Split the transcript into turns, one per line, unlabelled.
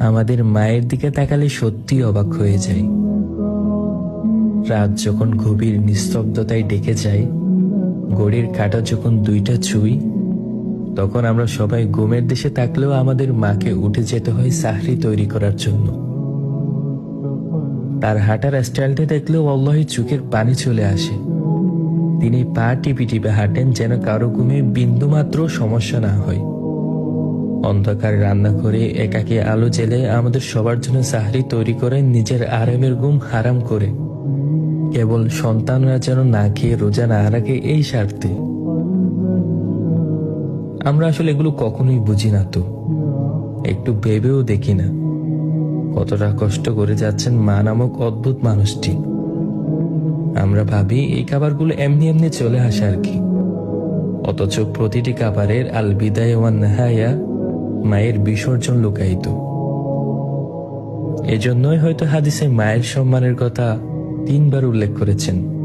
আমাদের মায়ের দিকে তাকালে সত্যি অবাক হয়ে যায়। রাত যখন গভীর নিস্তব্ধতায় ডেকে যায় গড়ির কাটা যখন দুইটা ছুঁই, তখন আমরা সবাই ঘুমের দেশে থাকলেও আমাদের মাকে উঠে যেতে হয় সাহরি তৈরি করার জন্য। তার হাঁটার স্টাইলটা দেখলেও অল্লাহি চোখের পানি চলে আসে। তিনি পা টিপি টিপে হাঁটেন যেন কারও ঘুমে বিন্দুমাত্র সমস্যা না হয়। অন্ধকার রান্না করে একাকে আলো জেলে আমাদের সবার জন্য সাহারি তৈরি করে নিজের আরামের ঘুম হারাম করে। কেবল সন্তানরা যেন না খেয়ে রোজা না রাখে এই স্বার্থে। আমরা আসলে এগুলো কখনোই বুঝি না তো। একটু ভেবেও দেখি না। কতটা কষ্ট করে যাচ্ছেন মা নামক অদ্ভুত মানুষটি। আমরা ভাবি এই খাবারগুলো এমনি এমনি চলে আসে আর কি। অথচ প্রতিটি খাবারের আল বিদায় ওয়ান নেহায়া মায়ের বিসর্জন লুকায়িত। এজন্যই হয়তো হাদিসে মায়ের সম্মানের কথা তিনবার উল্লেখ করেছেন।